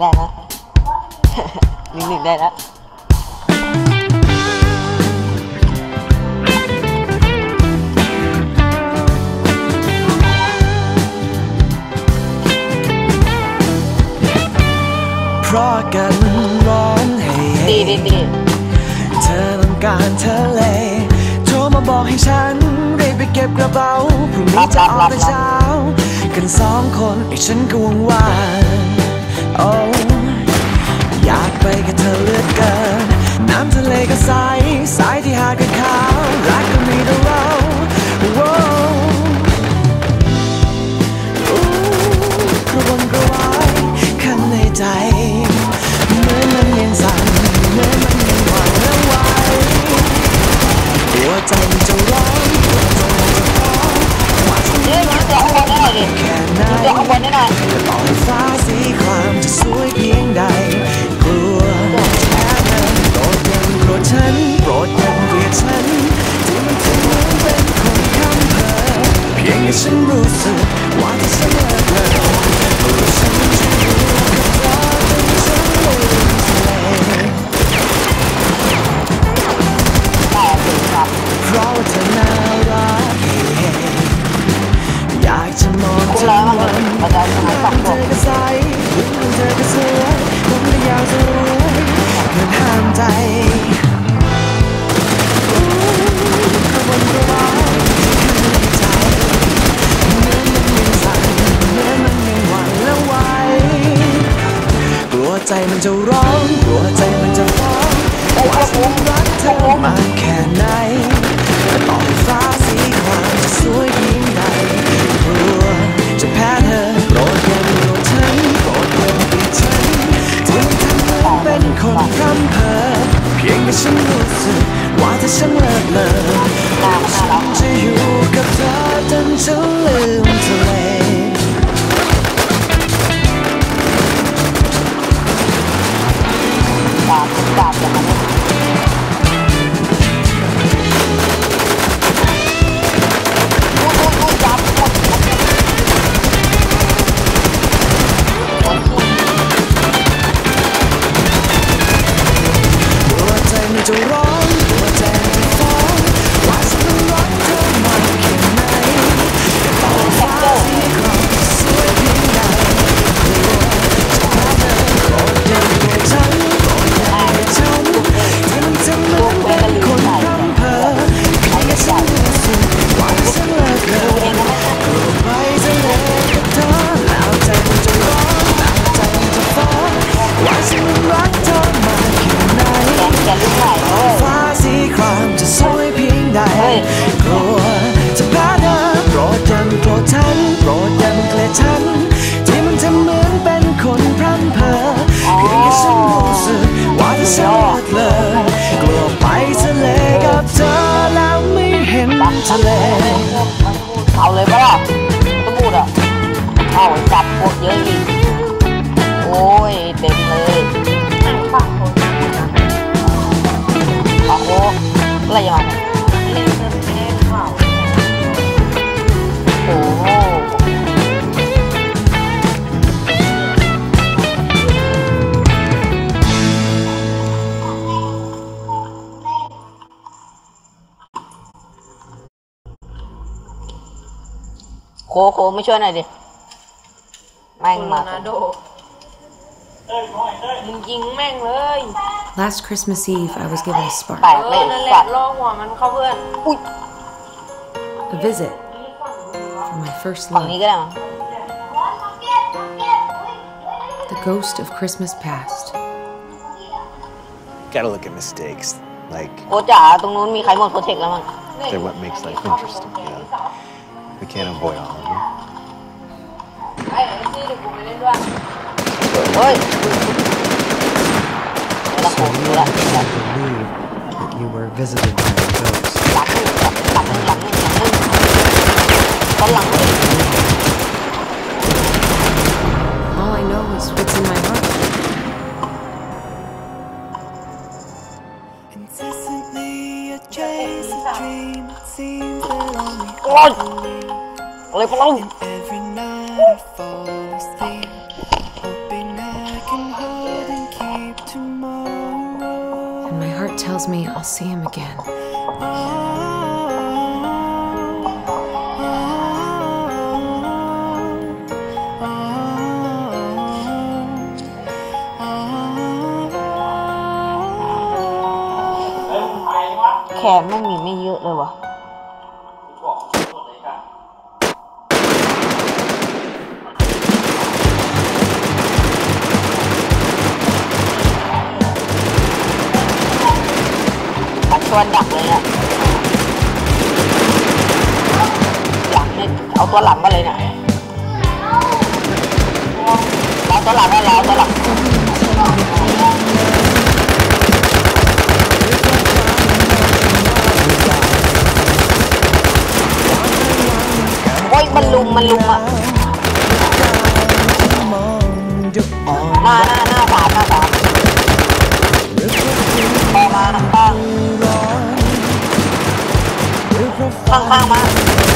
ได้นะหนึ่งหนึ่งได้แล้วเพราะกันร้อนให้ดีดีดีเธอต้องการทะเลโทรมาบอกให้ฉันรีบไปเก็บกระเป๋าพรุ่งนี้จะออกแต่เช้า กันสองคนไอ้ฉันก็ว่างว่างๆ โอ้อยากไปกับเธอเลือดเกิน น้ำทะเลก็ใสสายที่หาดกันขาวรักก็มีแต่เราโว้อู้กระวนกระวายข้างในใจเหมือนมันยังสั่นเหมือนมันยังหวั่นและไหวหัวใจมันจะร้อนหัวใจมันจะร้อนว่าจะเฮ้ยมันเดี๋ยวข้างบนได้หน่อยดิแค่ไหนเดี๋ยวข้างบนได้หน่อย เพี ใจ ทะเลเอาเลยปะล่ะสมุดอะเอาจับพวกเยอะอีก โคโคไม่ช่วยหน่อยดิแม่ง โร มา นัลโดมึงยิงแม่งเลย Last Christmas Eve, I was given a spark, แตก เอ เล อย นั่นแห สั ละ ตว์ ล่อหัวมันเข้าเพื่อน อุ้ย a visit from my first ฝั่งนี้ love, ก็ได้มั้ง the ghost of Christmas past. Gotta look at mistakes. Like, โคจ๋าตรงนู้นมีใครหมดโปรเทคแล้วมั้ง they're what makes life interesting, you know? We can't avoid all of them. So you believe that you were visited by a ghost. All I know is what's in my heart. Incessantly a chase, a dream, it seems that only. Leave alone. Every night I fall asleep, hoping I can hold and keep tomorrow. And my heart tells me I'll see him again. Can't ตัดักเลยอะอยากเล่เอาตัวหลังมาเลยนะเอาตัวหลังมาแล้วตัวหลังโอ้ยมันลุมมันลุมอะหน้าหน้า ข้างๆมา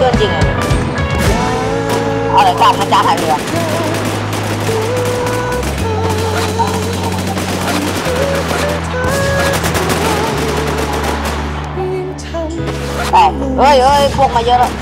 ชื่อจริงอะไรกลับพมาจ้าหายเรือเฮ้ยเฮ้ยพวกมาเยอะแล้ว